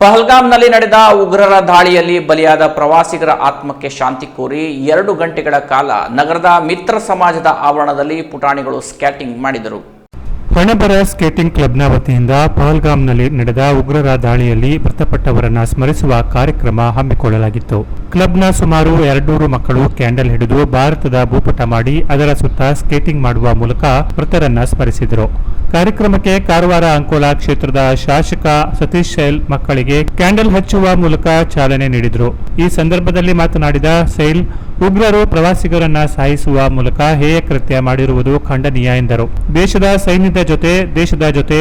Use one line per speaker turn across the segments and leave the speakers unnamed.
ಪಹಲ್ಗಾಮ್ನಲ್ಲಿ ನಡೆದ ಉಗ್ರರ ದಾಳಿಯಲ್ಲಿ ಬಲಿಯಾದ ಪ್ರವಾಸಿಗರ ಆತ್ಮಕ್ಕೆ ಶಾಂತಿ ಕೋರಿ ಎರಡು ಗಂಟೆಗಳ ಕಾಲ ನಗರದ ಮಿತ್ರ ಸಮಾಜದ ಆವರಣದಲ್ಲಿ ಪುಟಾಣಿಗಳು ಸ್ಕ್ಯಾಟಿಂಗ್ ಮಾಡಿದರು.
ಹಣಬರ ಸ್ಕೇಟಿಂಗ್ ಕ್ಲಬ್ನ ವತಿಯಿಂದ ಪಹಲ್ಗಾಂನಲ್ಲಿ ನಡೆದ ಉಗ್ರರ ದಾಳಿಯಲ್ಲಿ ಮೃತಪಟ್ಟವರನ್ನು ಸ್ಮರಿಸುವ ಕಾರ್ಯಕ್ರಮ ಹಮ್ಮಿಕೊಳ್ಳಲಾಗಿತ್ತು. ಕ್ಲಬ್ನ ಸುಮಾರು ಎರಡ್ನೂರು ಮಕ್ಕಳು ಕ್ಯಾಂಡಲ್ ಹಿಡಿದು ಭಾರತದ ಭೂಪಟ ಮಾಡಿ ಅದರ ಸುತ್ತ ಸ್ಕೇಟಿಂಗ್ ಮಾಡುವ ಮೂಲಕ ಮೃತರನ್ನ ಸ್ಮರಿಸಿದರು. ಕಾರ್ಯಕ್ರಮಕ್ಕೆ ಕಾರವಾರ ಅಂಕೋಲಾ ಕ್ಷೇತ್ರದ ಶಾಸಕ ಸತೀಶ್ ಶೈಲ್ ಮಕ್ಕಳಿಗೆ ಕ್ಯಾಂಡಲ್ ಹಚ್ಚುವ ಮೂಲಕ ಚಾಲನೆ ನೀಡಿದರು. ಈ ಸಂದರ್ಭದಲ್ಲಿ ಮಾತನಾಡಿದ ಸೈಲ್ ಉಗ್ರರು ಪ್ರವಾಸಿಗರನ್ನ ಸಾಯಿಸುವ ಮೂಲಕ ಹೇಯ ಕೃತ್ಯ ಮಾಡಿರುವುದು ಖಂಡನೀಯ ಎಂದರು. ದೇಶದ ಸೈನ್ಯದ ಜೊತೆ, ದೇಶದ ಜೊತೆ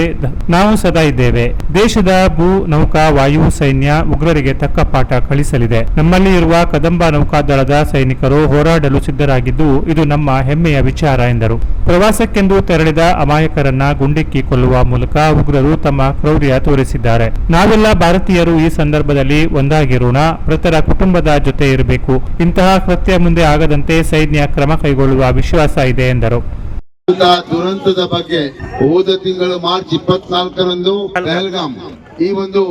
ನಾವು ಸದಾ ಇದ್ದೇವೆ. ದೇಶದ ಭೂ, ನೌಕಾ, ವಾಯು ಸೈನ್ಯ ಉಗ್ರರಿಗೆ ತಕ್ಕ ಪಾಠ ಕಳಿಸಲಿದೆ ನಮ್ಮಲ್ಲಿ ಇರುವ ಕದಂಬ ನೌಕಾದಳದ ಸೈನಿಕರು ಹೋರಾಡಲು ಸಿದ್ಧರಾಗಿದ್ದು, ಇದು ನಮ್ಮ ಹೆಮ್ಮೆಯ ವಿಚಾರ ಎಂದರು. ಪ್ರವಾಸಕ್ಕೆಂದು ತೆರಳಿದ ಅಮಾಯಕರನ್ನ ಗುಂಡಿಕ್ಕಿ ಕೊಲ್ಲುವ ಮೂಲಕ ಉಗ್ರರು ತಮ್ಮ ಕ್ರೌರ್ಯ ತೋರಿಸಿದ್ದಾರೆ. ನಾವೆಲ್ಲ ಭಾರತೀಯರು ಈ ಸಂದರ್ಭದಲ್ಲಿ ಒಂದಾಗಿರೋಣ, ಮೃತರ ಕುಟುಂಬದ ಜೊತೆ ಇರಬೇಕು. ಇಂತಹ ಕೃತ್ಯ ಮುಂದೆ ಆಗದಂತೆ ಸೈನ್ಯ ಕ್ರಮ ಕೈಗೊಳ್ಳುವ ವಿಶ್ವಾಸ ಇದೆ ಎಂದರು.
ದುರಂತದ ಬಗ್ಗೆ ಹೋದ ತಿಂಗಳು ಮಾರ್ಚ್ ಇಪ್ಪತ್ನಾಲ್ಕರಂದು ಈ ಒಂದು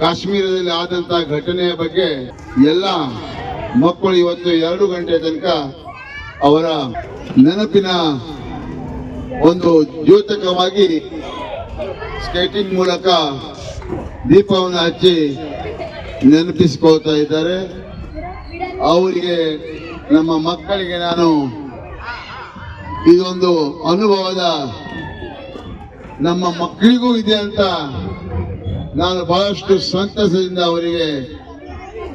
ಕಾಶ್ಮೀರದಲ್ಲಿ ಆದಂತಹ ಘಟನೆಯ ಬಗ್ಗೆ ಎಲ್ಲ ಮಕ್ಕಳು ಇವತ್ತು ಎರಡು ಗಂಟೆ ತನಕ ಅವರ ನೆನಪಿನ ಒಂದು ದ್ಯೋತಕವಾಗಿ ಸ್ಕೇಟಿಂಗ್ ಮೂಲಕ ದೀಪವನ್ನು ಹಚ್ಚಿ ನೆನಪಿಸಿಕೊಳ್ತಾ ಇದ್ದಾರೆ. ಅವರಿಗೆ, ನಮ್ಮ ಮಕ್ಕಳಿಗೆ ನಾನು ಇದೊಂದು ಅನುಭವದ ನಮ್ಮ ಮಕ್ಕಳಿಗೂ ಇದೆ ಅಂತ ನಾನು ಬಹಳಷ್ಟು ಸಂತಸದಿಂದ ಅವರಿಗೆ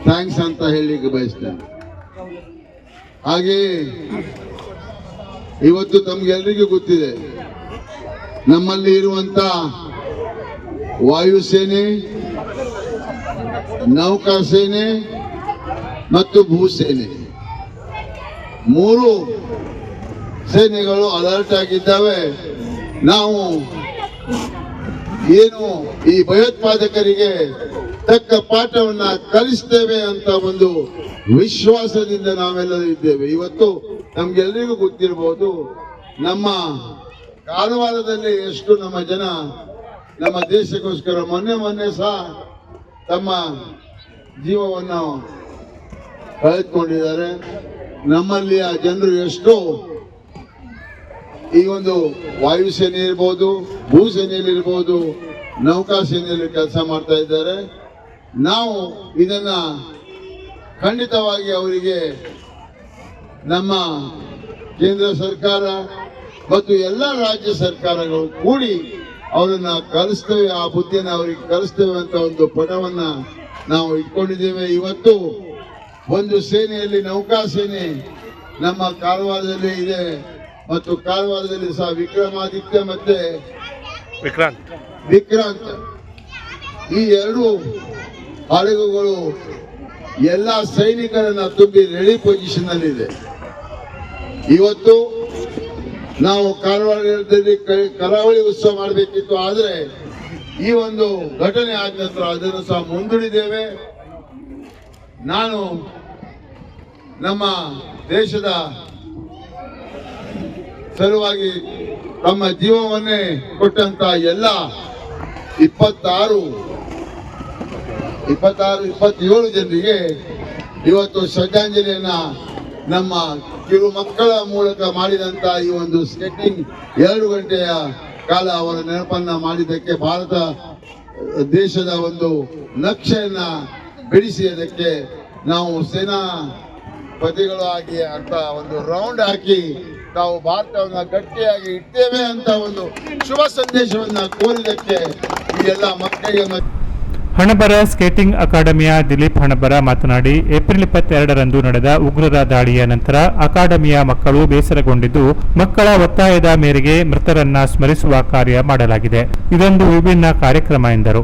ಥ್ಯಾಂಕ್ಸ್ ಅಂತ ಹೇಳಲಿಕ್ಕೆ ಬಯಸ್ತೇನೆ. ಹಾಗೆ ಇವತ್ತು ತಮ್ಗೆಲ್ರಿಗೂ ಗೊತ್ತಿದೆ, ನಮ್ಮಲ್ಲಿ ಇರುವಂತ ವಾಯುಸೇನೆ ನೌಕಾಸೇನೆ ಮತ್ತು ಭೂಸೇನೆ ಮೂರು ಸೇನೆಗಳು ಅಲರ್ಟ್ ಆಗಿದ್ದಾವೆ. ನಾವು ಏನು ಈ ಭಯೋತ್ಪಾದಕರಿಗೆ ತಕ್ಕ ಪಾಠವನ್ನ ಕಲಿಸ್ತೇವೆ ಅಂತ ಒಂದು ವಿಶ್ವಾಸದಿಂದ ನಾವೆಲ್ಲರೂ ಇದ್ದೇವೆ. ಇವತ್ತು ನಮ್ಗೆಲ್ಲರಿಗೂ ಗೊತ್ತಿರಬಹುದು, ನಮ್ಮ ಕಾರವಾರದಲ್ಲಿ ಎಷ್ಟು ನಮ್ಮ ಜನ ನಮ್ಮ ದೇಶಕ್ಕೋಸ್ಕರ ಮೊನ್ನೆ ಮೊನ್ನೆ ಸಹ ತಮ್ಮ ಜೀವವನ್ನು ಕಳೆದುಕೊಂಡಿದ್ದಾರೆ. ನಮ್ಮಲ್ಲಿ ಆ ಜನರು ಎಷ್ಟು ಈ ಒಂದು ವಾಯುಸೇನೆ ಇರ್ಬೋದು ಭೂಸೇನೆಯಲ್ಲಿ ಇರ್ಬೋದು, ನೌಕಾ ಸೇನೆಯಲ್ಲಿ ಕೆಲಸ ಮಾಡ್ತಾ ಇದ್ದಾರೆ. ನಾವು ಇದನ್ನ ಖಂಡಿತವಾಗಿ ಅವರಿಗೆ ನಮ್ಮ ಕೇಂದ್ರ ಸರ್ಕಾರ ಮತ್ತು ಎಲ್ಲ ರಾಜ್ಯ ಸರ್ಕಾರಗಳು ಕೂಡಿ ಅವರನ್ನ ಕಲಿಸ್ತೇವೆ ಆ ಬುದ್ಧಿಯನ್ನು ಅವರಿಗೆ ಕಲಿಸ್ತೇವೆ ಅಂತ ಒಂದು ಪಟವನ್ನ ನಾವು ಇಟ್ಕೊಂಡಿದ್ದೇವೆ. ಇವತ್ತು ಒಂದು ಸೇನೆಯಲ್ಲಿ ನೌಕಾ ಸೇನೆ ನಮ್ಮ ಕಾರವಾರದಲ್ಲಿ ಇದೆ. ಮತ್ತು ಕಾರವಾರದಲ್ಲಿ ಸಹ ವಿಕ್ರಮಾದಿತ್ಯ ಮತ್ತೆ
ವಿಕ್ರಾಂತ್.
ವಿಕ್ರಾಂತ್. ಈ ಎರಡು ಹಡಗುಗಳು ಎಲ್ಲ ಸೈನಿಕರನ್ನ ತುಂಬಿ ರೆಡಿ ಪೊಸಿಷನ್ ಅಲ್ಲಿ ಇದೆ. ಇವತ್ತು ನಾವು ಕಾರವಾರದಲ್ಲಿ ಕರಾವಳಿ ಉತ್ಸವ ಮಾಡಬೇಕಿತ್ತು ಆದ್ರೆ ಈ ಒಂದು ಘಟನೆ ಆದ ನಂತರ ಅದನ್ನು ಸಹ ಮುಂದೂಡಿದ್ದೇವೆ. ನಾನು ನಮ್ಮ ದೇಶದ ಸಲುವಾಗಿ ತಮ್ಮ ಜೀವವನ್ನೇ ಕೊಟ್ಟಂತ ಎಲ್ಲ ಇಪ್ಪತ್ತಾರು ಇಪ್ಪತ್ತಾರು, ಇಪ್ಪತ್ತೇಳು ಜನರಿಗೆ ಇವತ್ತು ಶ್ರದ್ಧಾಂಜಲಿಯನ್ನ ನಮ್ಮ ಕಿರು ಮಕ್ಕಳ ಮೂಲಕ ಮಾಡಿದಂತ ಈ ಒಂದು ಸ್ಕೆಟಿಂಗ್ ಎರಡು ಗಂಟೆಯ ಕಾಲ ಅವರ ನೆನಪನ್ನ ಮಾಡಿದ್ದಕ್ಕೆ ಭಾರತ, ದೇಶದ ಒಂದು ನಕ್ಷೆಯನ್ನ ಬಿಡಿಸಿ ಅದಕ್ಕೆ ನಾವು ಸೇನಾ ಪತಿಗಳು ಆಗಿ ಅಂತ ಒಂದು ರೌಂಡ್ ಹಾಕಿ ನಾವು ಭಾರತವನ್ನು ಗಟ್ಟಿಯಾಗಿ ಇಡ್ತೇವೆ ಅಂತ ಒಂದು ಶುಭ ಸಂದೇಶವನ್ನು ಕೋರಿದಕ್ಕೆ ಈ ಎಲ್ಲ ಮಕ್ಕಳಿಗೆ
ಹಣಬರ ಸ್ಕೇಟಿಂಗ್ ಅಕಾಡೆಮಿಯ ದಿಲೀಪ್ ಹಣಬರ ಮಾತನಾಡಿ ಏಪ್ರಿಲ್ ಇಪ್ಪತ್ತೆರಡರಂದು ನಡೆದ ಉಗ್ರರ ದಾಳಿಯ ನಂತರ ಅಕಾಡೆಮಿಯ ಮಕ್ಕಳು ಬೇಸರಗೊಂಡಿದ್ದು ಮಕ್ಕಳ ಒತ್ತಾಯದ ಮೇರೆಗೆ ಮೃತರನ್ನ ಸ್ಮರಿಸುವ ಕಾರ್ಯ ಮಾಡಲಾಗಿದೆ. ಇದೊಂದು ವಿಭಿನ್ನ ಕಾರ್ಯಕ್ರಮ ಎಂದರು.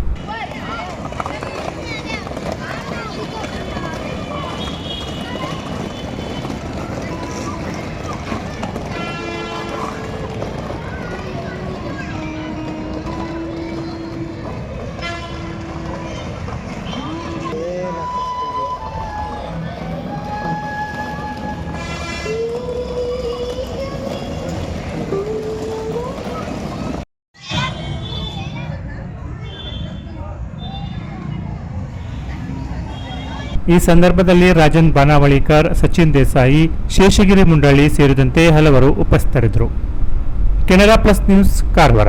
ಈ ಸಂದರ್ಭದಲ್ಲಿ ರಾಜನ್ ಬಾನಾವಳಿಕರ್, ಸಚಿನ್ ದೇಸಾಯಿ, ಶೇಷಗಿರಿ ಮುಂಡಳ್ಳಿ ಸೇರಿದಂತೆ ಹಲವರು ಉಪಸ್ಥಿತರಿದ್ದರು. Canara plus news, Karwar.